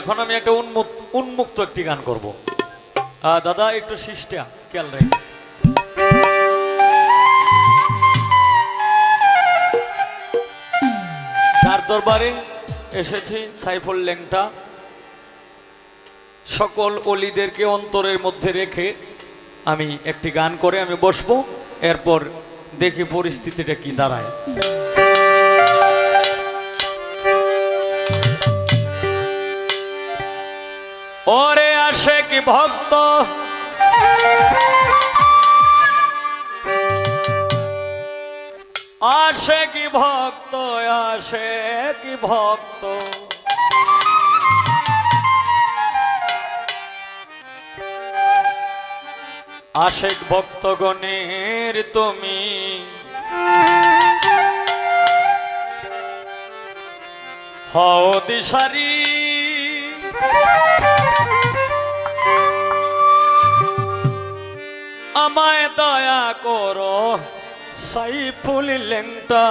এখন আমি একটা উন্মুক্ত উন্মুক্ত একটি গান করব। দাদা, একটু সিস্টা, খেয়াল রাখ তার দরবারে এসেছি সাইফুল লেংটা সকল অলিদেরকে অন্তরের মধ্যে রেখে আমি একটি গান করে আমি বসবো, এরপর দেখি পরিস্থিতিটা কি দাঁড়ায়। ওরে আসে কি ভক্ত। আসে কি ভক্ত আসে কি ভক্ত। আশেক ভক্তগণের তুমি। হও দিশারি। আমায় দয়া করো সাইফুল লেংটা